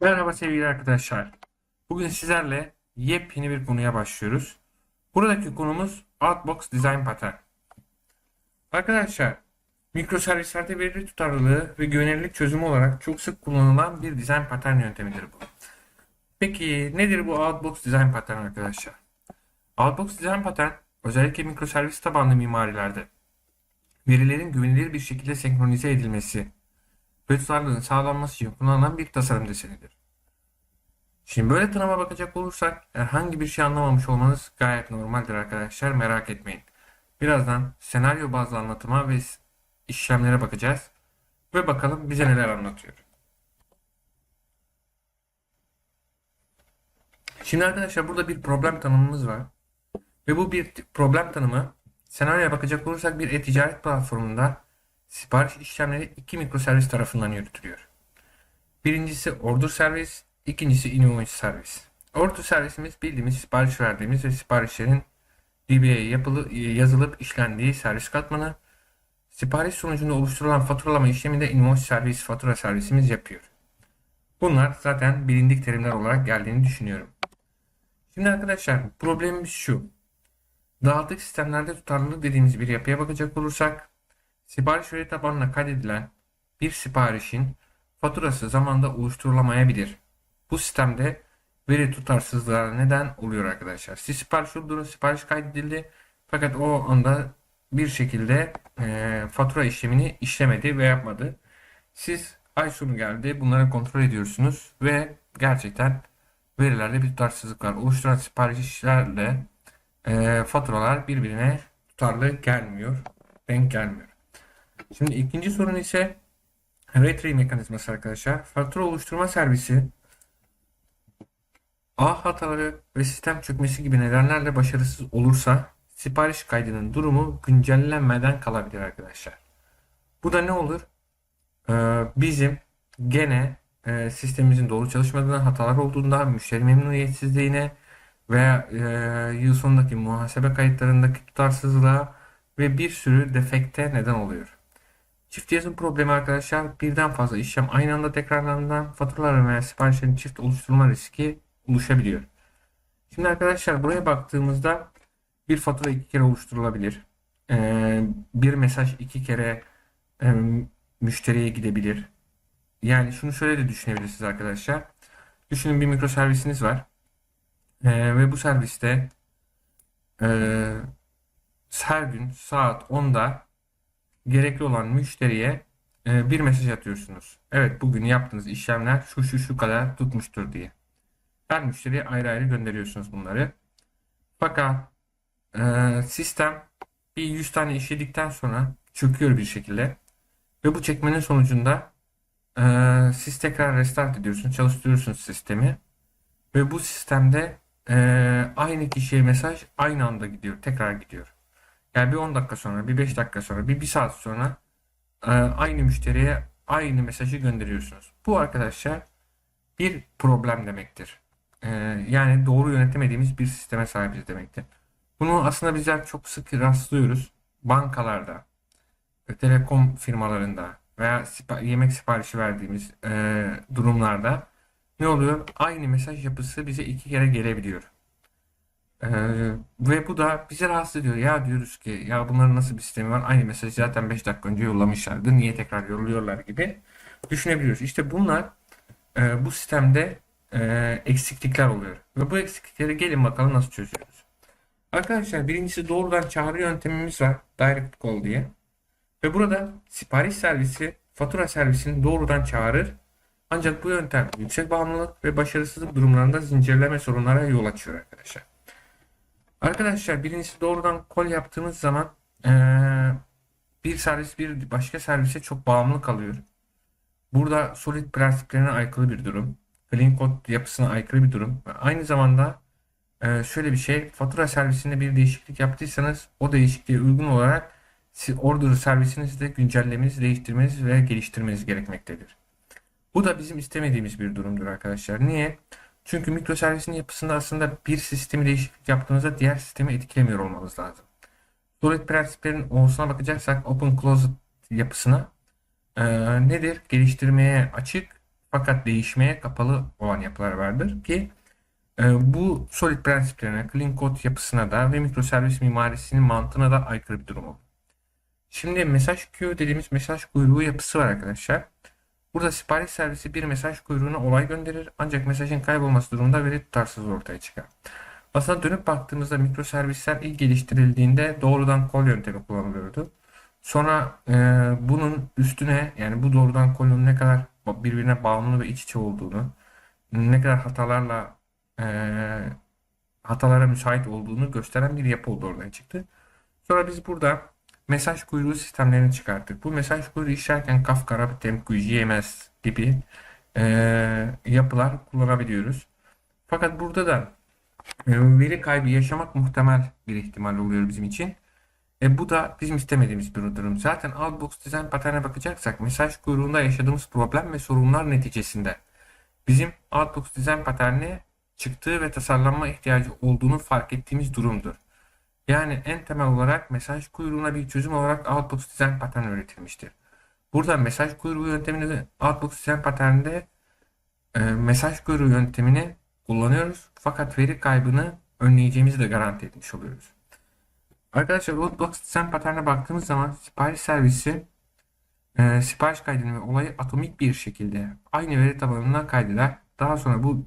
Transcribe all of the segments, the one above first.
Merhaba sevgili arkadaşlar. Bugün sizlerle yepyeni bir konuya başlıyoruz. Buradaki konumuz Outbox Design Pattern. Arkadaşlar, mikroservislerde veri tutarlılığı ve güvenilirlik çözümü olarak çok sık kullanılan bir dizayn pattern yöntemidir bu. Peki nedir bu Outbox Design Pattern arkadaşlar? Outbox Design Pattern özellikle mikroservis tabanlı mimarilerde verilerin güvenilir bir şekilde senkronize edilmesi tutarlılığın sağlanması için kullanılan bir tasarım desenidir. Şimdi böyle tanıma bakacak olursak herhangi bir şey anlamamış olmanız gayet normaldir arkadaşlar merak etmeyin. Birazdan senaryo bazlı anlatıma ve işlemlere bakacağız ve bakalım bize neler anlatıyor. Şimdi arkadaşlar burada bir problem tanımımız var. Ve bu bir problem tanımı senaryoya bakacak olursak bir e-ticaret platformunda sipariş işlemleri iki mikroservis tarafından yürütülüyor. Birincisi order servis, ikincisi invoice servis. Order servisimiz bildiğimiz sipariş verdiğimiz ve siparişlerin DBA'ya yapılı, yazılıp işlendiği servis katmanı. Sipariş sonucunda oluşturulan faturalama işlemini de invoice servis, fatura servisimiz yapıyor. Bunlar zaten bilindik terimler olarak geldiğini düşünüyorum. Şimdi arkadaşlar problemimiz şu. Dağıtık sistemlerde tutarlılık dediğimiz bir yapıya bakacak olursak Sipariş veri tabanına kaydedilen bir siparişin faturası zamanda oluşturulamayabilir. Bu sistemde veri tutarsızlığa neden oluyor arkadaşlar. Siz sipariş olduğunuz sipariş kaydedildi fakat o anda bir şekilde e, fatura işlemini işlemedi ve yapmadı. Siz ay sonu geldi bunları kontrol ediyorsunuz ve gerçekten verilerde bir tutarsızlık var. Oluşturan siparişlerle e, faturalar birbirine tutarlı gelmiyor, denk gelmiyor. Şimdi ikinci sorun ise retry mekanizması arkadaşlar. Fatura oluşturma servisi ağ hataları ve sistem çökmesi gibi nedenlerle başarısız olursa sipariş kaydının durumu güncellenmeden kalabilir arkadaşlar. Bu da ne olur? Ee, bizim gene e, sistemimizin doğru çalışmadığına, hatalar olduğunda, müşteri memnuniyetsizliğine veya e, yıl sonundaki muhasebe kayıtlarındaki tutarsızlığa ve bir sürü defekte neden oluyor. Çift yazım problemi arkadaşlar birden fazla işlem aynı anda tekrarlandığından faturaların veya siparişlerin çift oluşturma riski oluşabiliyor. Şimdi arkadaşlar buraya baktığımızda bir fatura iki kere oluşturulabilir. Ee, bir mesaj iki kere e, müşteriye gidebilir. Yani şunu şöyle de düşünebilirsiniz arkadaşlar. Düşünün bir mikro servisiniz var. Ee, ve bu serviste e, her gün saat 10'da gerekli olan müşteriye e, bir mesaj atıyorsunuz. Evet bugün yaptığınız işlemler şu şu şu kadar tutmuştur diye. Her müşteriye ayrı ayrı gönderiyorsunuz bunları. Fakat e, sistem bir 100 tane işledikten sonra çöküyor bir şekilde. Ve bu çekmenin sonucunda e, siz tekrar restart ediyorsunuz, çalıştırıyorsunuz sistemi. Ve bu sistemde e, aynı kişiye mesaj aynı anda gidiyor, tekrar gidiyor. Yani bir 10 dakika sonra, bir 5 dakika sonra, bir 1 saat sonra e, aynı müşteriye aynı mesajı gönderiyorsunuz. Bu arkadaşlar bir problem demektir. E, yani doğru yönetemediğimiz bir sisteme sahibiz demektir. Bunu aslında bizler çok sık rastlıyoruz. Bankalarda, telekom firmalarında veya yemek siparişi verdiğimiz e, durumlarda ne oluyor? Aynı mesaj yapısı bize iki kere gelebiliyor. Ee, ve bu da bizi rahatsız ediyor. Ya diyoruz ki ya bunların nasıl bir sistemi var? Aynı mesajı zaten 5 dakika önce yollamışlardı. Niye tekrar yolluyorlar gibi düşünebiliyoruz. İşte bunlar e, bu sistemde e, eksiklikler oluyor. Ve bu eksiklikleri gelin bakalım nasıl çözüyoruz. Arkadaşlar birincisi doğrudan çağrı yöntemimiz var. Direct call diye. Ve burada sipariş servisi fatura servisini doğrudan çağırır. Ancak bu yöntem yüksek bağımlılık ve başarısızlık durumlarında zincirleme sorunlara yol açıyor arkadaşlar. Arkadaşlar birincisi doğrudan kol yaptığımız zaman ee, bir servis bir başka servise çok bağımlı kalıyor. Burada solid prensiplerine aykırı bir durum. Clean code yapısına aykırı bir durum. Aynı zamanda e, şöyle bir şey fatura servisinde bir değişiklik yaptıysanız o değişikliğe uygun olarak order servisinizi de güncellemeniz, değiştirmeniz ve geliştirmeniz gerekmektedir. Bu da bizim istemediğimiz bir durumdur arkadaşlar. Niye? Çünkü mikroservisin yapısında aslında bir sistemi değişiklik yaptığınızda diğer sistemi etkilemiyor olmanız lazım. Solid prensiplerin olsuna bakacaksak open closed yapısına e, nedir? Geliştirmeye açık fakat değişmeye kapalı olan yapılar vardır ki e, bu solid prensiplerine, clean code yapısına da ve mikroservis mimarisinin mantığına da aykırı bir durum olur. Şimdi mesaj queue dediğimiz mesaj kuyruğu yapısı var arkadaşlar. Burada sipariş servisi bir mesaj kuyruğuna olay gönderir ancak mesajın kaybolması durumunda veri tutarsızlığı ortaya çıkar. Aslında dönüp baktığımızda mikroservisler ilk geliştirildiğinde doğrudan kol yöntemi kullanılıyordu. Sonra e, bunun üstüne yani bu doğrudan kolun ne kadar birbirine bağımlı ve iç içe olduğunu, ne kadar hatalarla e, hatalara müsait olduğunu gösteren bir yapı oldu ortaya çıktı. Sonra biz burada mesaj kuyruğu sistemlerini çıkarttık. Bu mesaj kuyruğu işlerken Kafka, RabbitMQ, JMS gibi e, yapılar kullanabiliyoruz. Fakat burada da e, veri kaybı yaşamak muhtemel bir ihtimal oluyor bizim için. E, bu da bizim istemediğimiz bir durum. Zaten Outbox Design paterne bakacaksak mesaj kuyruğunda yaşadığımız problem ve sorunlar neticesinde bizim Outbox Design paterni çıktığı ve tasarlanma ihtiyacı olduğunu fark ettiğimiz durumdur. Yani en temel olarak mesaj kuyruğuna bir çözüm olarak Outbox Design pattern üretilmiştir. Burada mesaj kuyruğu yöntemini Outbox Design pattern'de e, mesaj kuyruğu yöntemini kullanıyoruz. Fakat veri kaybını önleyeceğimizi de garanti etmiş oluyoruz. Arkadaşlar Outbox Design pattern'e baktığımız zaman sipariş servisi e, sipariş kaydını ve olayı atomik bir şekilde aynı veri tabanına kaydeder. Daha sonra bu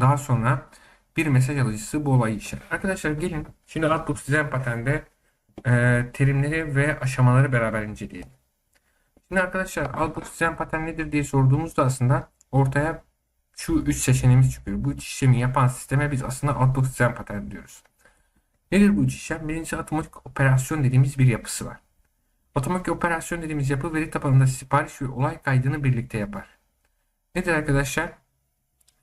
daha sonra bir mesaj alıcısı bu olayı işler. Arkadaşlar gelin şimdi Outbox Design Pattern'de e, terimleri ve aşamaları beraber inceleyelim. Şimdi arkadaşlar Outbox Design Pattern nedir diye sorduğumuzda aslında ortaya şu üç seçeneğimiz çıkıyor. Bu işlemi yapan sisteme biz aslında Outbox Design Pattern diyoruz. Nedir bu işlem? Birincisi otomatik operasyon dediğimiz bir yapısı var. Otomatik operasyon dediğimiz yapı veri tabanında sipariş ve olay kaydını birlikte yapar. Nedir arkadaşlar?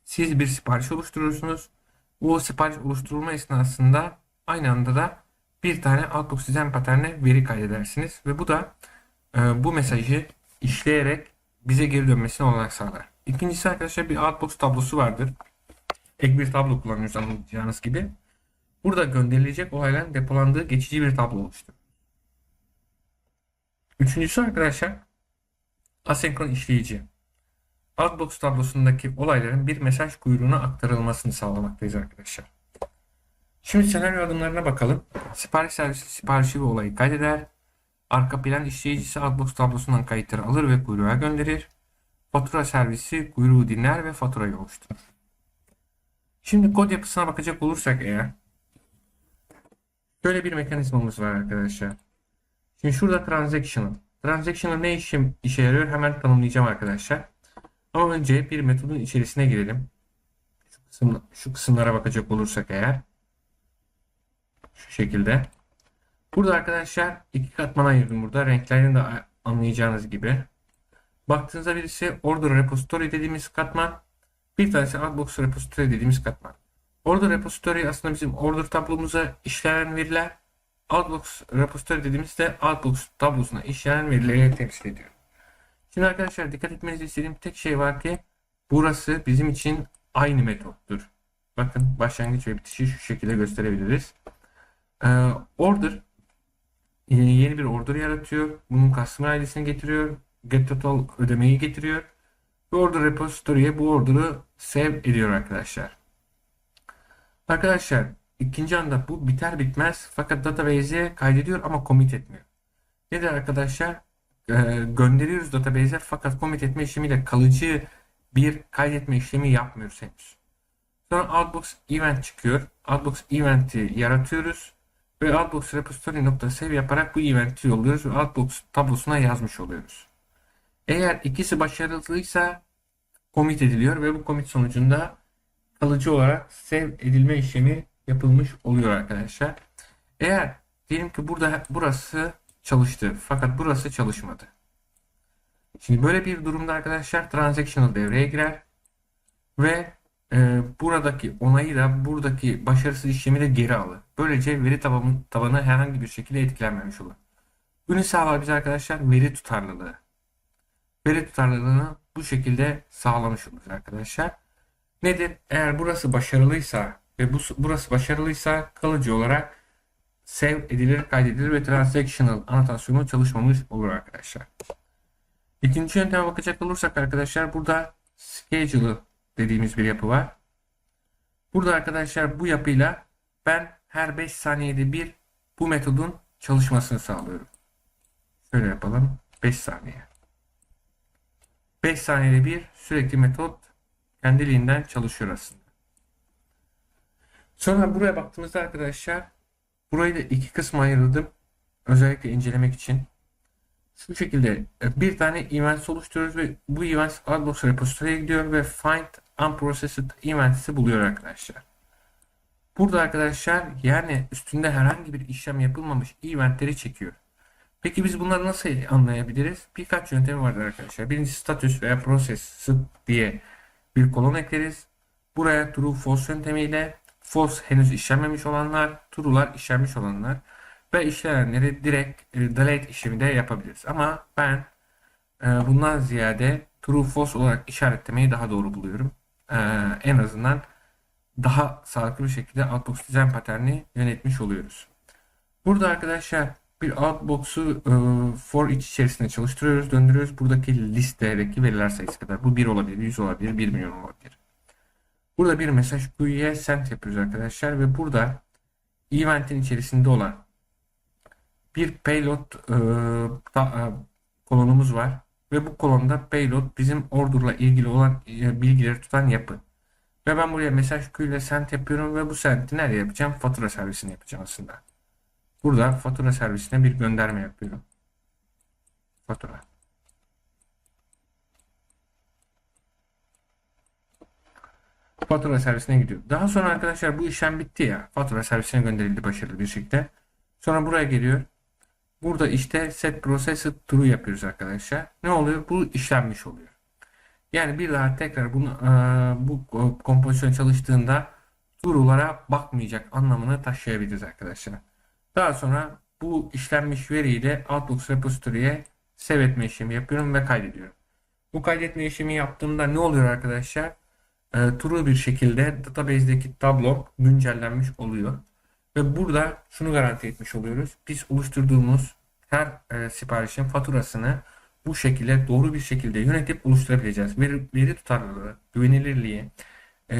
Siz bir sipariş oluşturuyorsunuz. Bu sipariş oluşturulma esnasında aynı anda da bir tane Outbox Design paterne veri kaydedersiniz ve bu da e, bu mesajı işleyerek bize geri dönmesini olarak sağlar. İkincisi arkadaşlar bir Outbox tablosu vardır. Ek bir tablo kullanıyoruz anlayacağınız gibi. Burada gönderilecek olayların depolandığı geçici bir tablo oluştur. Üçüncüsü arkadaşlar asenkron işleyici. Outbox tablosundaki olayların bir mesaj kuyruğuna aktarılmasını sağlamaktayız arkadaşlar. Şimdi senaryo adımlarına bakalım. Sipariş servisi siparişi ve olayı kaydeder. Arka plan işleyicisi Outbox tablosundan kayıtları alır ve kuyruğa gönderir. Fatura servisi kuyruğu dinler ve faturayı oluşturur. Şimdi kod yapısına bakacak olursak eğer Böyle bir mekanizmamız var arkadaşlar. Şimdi şurada transactional. Transactional ne işim işe yarıyor hemen tanımlayacağım arkadaşlar. Ama önce bir metodun içerisine girelim. Şu, kısım, şu kısımlara bakacak olursak eğer. Şu şekilde. Burada arkadaşlar iki katmana ayırdım burada. Renklerini de anlayacağınız gibi. Baktığınızda birisi order repository dediğimiz katman. Bir tanesi outbox repository dediğimiz katman. Order repository aslında bizim order tablomuza işlenen veriler. Outbox repository dediğimizde Outbox tablosuna işlenen verileri temsil ediyor. Şimdi arkadaşlar dikkat etmenizi istediğim tek şey var ki burası bizim için aynı metottur. Bakın başlangıç ve bitişi şu şekilde gösterebiliriz. Ee, order e, yeni bir order yaratıyor. Bunun customer ID'sini getiriyor. Get total ödemeyi getiriyor. Ve order repository'e bu order'ı save ediyor arkadaşlar. Arkadaşlar ikinci anda bu biter bitmez fakat database'e kaydediyor ama commit etmiyor. Nedir arkadaşlar? Ee, gönderiyoruz database'e fakat commit etme işlemiyle kalıcı bir kaydetme işlemi yapmıyoruz henüz. Sonra outbox event çıkıyor. Outbox event'i yaratıyoruz ve outbox repository.save yaparak bu event'i yolluyoruz ve outbox tablosuna yazmış oluyoruz. Eğer ikisi başarılıysa commit ediliyor ve bu commit sonucunda kalıcı olarak sev edilme işlemi yapılmış oluyor arkadaşlar. Eğer diyelim ki burada burası çalıştı fakat burası çalışmadı. Şimdi böyle bir durumda arkadaşlar transactional devreye girer ve e, buradaki onayı da buradaki başarısız işlemi de geri alır. Böylece veri tabanı, tabanı herhangi bir şekilde etkilenmemiş olur. Bunu sağlar biz arkadaşlar veri tutarlılığı. Veri tutarlılığını bu şekilde sağlamış oluruz arkadaşlar. Nedir? Eğer burası başarılıysa ve bu, burası başarılıysa kalıcı olarak save edilir, kaydedilir ve transactional anotasyonu çalışmamış olur arkadaşlar. İkinci yönteme bakacak olursak arkadaşlar burada schedule dediğimiz bir yapı var. Burada arkadaşlar bu yapıyla ben her 5 saniyede bir bu metodun çalışmasını sağlıyorum. Şöyle yapalım. 5 saniye. 5 saniyede bir sürekli metot kendiliğinden çalışıyor aslında. Sonra buraya baktığımızda arkadaşlar burayı da iki kısma ayırdım. Özellikle incelemek için. Şu şekilde e, bir tane event oluşturuyoruz ve bu event Adbox repository'e gidiyor ve find unprocessed events'i buluyor arkadaşlar. Burada arkadaşlar yani üstünde herhangi bir işlem yapılmamış eventleri çekiyor. Peki biz bunları nasıl anlayabiliriz? Birkaç yöntemi vardır arkadaşlar. Birincisi status veya process diye bir kolon ekleriz. Buraya true false yöntemiyle false henüz işlenmemiş olanlar, true'lar işlenmiş olanlar ve işlenenleri direkt e, delete işlemi de yapabiliriz. Ama ben e, bundan ziyade true false olarak işaretlemeyi daha doğru buluyorum. E, en azından daha sağlıklı bir şekilde outbox design paterni yönetmiş oluyoruz. Burada arkadaşlar bir outbox'u e, for each içerisinde çalıştırıyoruz, döndürüyoruz. Buradaki listedeki veriler sayısı kadar. Bu 1 olabilir, 100 olabilir, 1 milyon olabilir. Burada bir mesaj queue'ye send yapıyoruz arkadaşlar ve burada event'in içerisinde olan bir payload e, da, e, kolonumuz var ve bu kolonda payload bizim order'la ilgili olan e, bilgileri tutan yapı. Ve ben buraya mesaj queue ile send yapıyorum ve bu send'i nereye yapacağım? Fatura servisine yapacağım aslında. Burada fatura servisine bir gönderme yapıyorum. Fatura. Fatura servisine gidiyor. Daha sonra arkadaşlar bu işlem bitti ya. Fatura servisine gönderildi başarılı bir şekilde. Sonra buraya geliyor. Burada işte set processed true yapıyoruz arkadaşlar. Ne oluyor? Bu işlenmiş oluyor. Yani bir daha tekrar bunu bu kompozisyon çalıştığında true'lara bakmayacak anlamını taşıyabiliriz arkadaşlar. Daha sonra bu işlenmiş veriyle Outlook repository'e save etme işlemi yapıyorum ve kaydediyorum. Bu kaydetme işlemi yaptığımda ne oluyor arkadaşlar? E, true bir şekilde database'deki tablo güncellenmiş oluyor. Ve burada şunu garanti etmiş oluyoruz. Biz oluşturduğumuz her e, siparişin faturasını bu şekilde doğru bir şekilde yönetip oluşturabileceğiz. Veri, veri tutarlılığı, güvenilirliği e,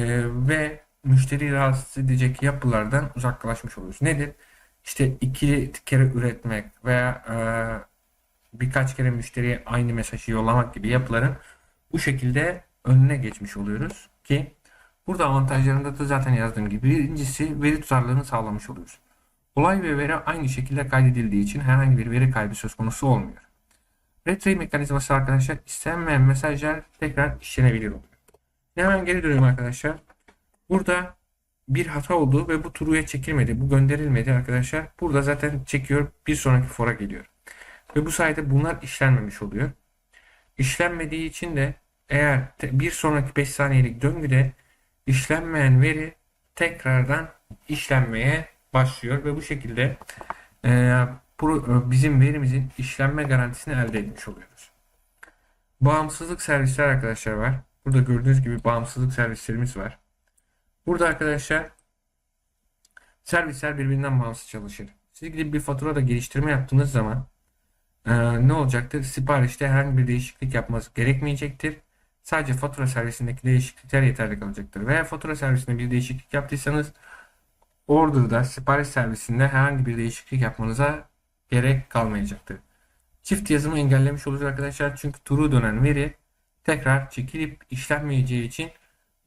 ve müşteri rahatsız edecek yapılardan uzaklaşmış oluyoruz. Nedir? İşte iki kere üretmek veya e, birkaç kere müşteriye aynı mesajı yollamak gibi yapıların bu şekilde önüne geçmiş oluyoruz ki burada avantajlarında da zaten yazdığım gibi birincisi veri tutarlılığını sağlamış oluyoruz. Olay ve veri aynı şekilde kaydedildiği için herhangi bir veri kaybı söz konusu olmuyor. Retry mekanizması arkadaşlar istenmeyen mesajlar tekrar işlenebilir oluyor. Hemen geri dönüyorum arkadaşlar. Burada bir hata oldu ve bu true'ya çekilmedi. Bu gönderilmedi arkadaşlar. Burada zaten çekiyor. Bir sonraki fora geliyor. Ve bu sayede bunlar işlenmemiş oluyor. İşlenmediği için de eğer bir sonraki 5 saniyelik döngüde işlenmeyen veri tekrardan işlenmeye başlıyor ve bu şekilde e, bizim verimizin işlenme garantisini elde etmiş oluyoruz. Bağımsızlık servisler arkadaşlar var. Burada gördüğünüz gibi bağımsızlık servislerimiz var. Burada arkadaşlar servisler birbirinden bağımsız çalışır. Siz gidip bir fatura da geliştirme yaptığınız zaman e, ne olacaktır? Siparişte herhangi bir değişiklik yapması gerekmeyecektir. Sadece fatura servisindeki değişiklikler yeterli kalacaktır. Veya fatura servisinde bir değişiklik yaptıysanız order'da sipariş servisinde herhangi bir değişiklik yapmanıza gerek kalmayacaktır. Çift yazımı engellemiş olacak arkadaşlar. Çünkü turu dönen veri tekrar çekilip işlenmeyeceği için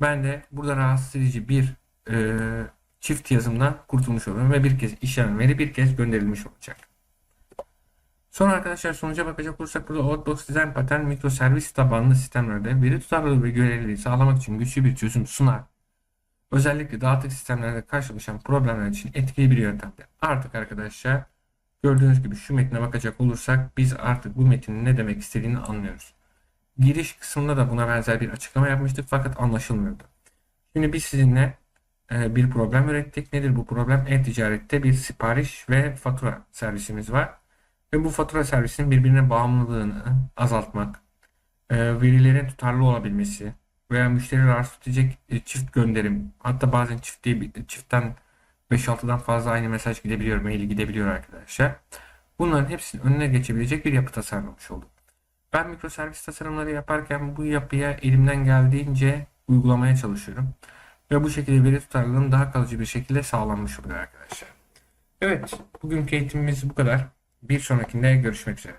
ben de burada rahatsız edici bir e, çift yazımdan kurtulmuş olurum ve bir kez işlenen veri bir kez gönderilmiş olacak. Sonra arkadaşlar sonuca bakacak olursak burada Outbox Design Pattern mikroservis tabanlı sistemlerde veri tutarlılığı ve güvenilirliği sağlamak için güçlü bir çözüm sunar. Özellikle dağıtık sistemlerde karşılaşan problemler için etkili bir yöntemdir. Artık arkadaşlar gördüğünüz gibi şu metne bakacak olursak biz artık bu metnin ne demek istediğini anlıyoruz. Giriş kısmında da buna benzer bir açıklama yapmıştık fakat anlaşılmıyordu. Şimdi biz sizinle e, bir problem ürettik. Nedir bu problem? E-ticarette bir sipariş ve fatura servisimiz var. Ve bu fatura servisinin birbirine bağımlılığını azaltmak, e, verilerin tutarlı olabilmesi veya müşteri rahatsız edecek e, çift gönderim, hatta bazen çift değil, çiftten 5-6'dan fazla aynı mesaj gidebiliyor, mail gidebiliyor arkadaşlar. Bunların hepsinin önüne geçebilecek bir yapı tasarlamış olduk. Ben mikroservis tasarımları yaparken bu yapıya elimden geldiğince uygulamaya çalışıyorum. Ve bu şekilde veri tutarlılığım daha kalıcı bir şekilde sağlanmış oluyor arkadaşlar. Evet, bugünkü eğitimimiz bu kadar. Bir sonrakinde görüşmek üzere.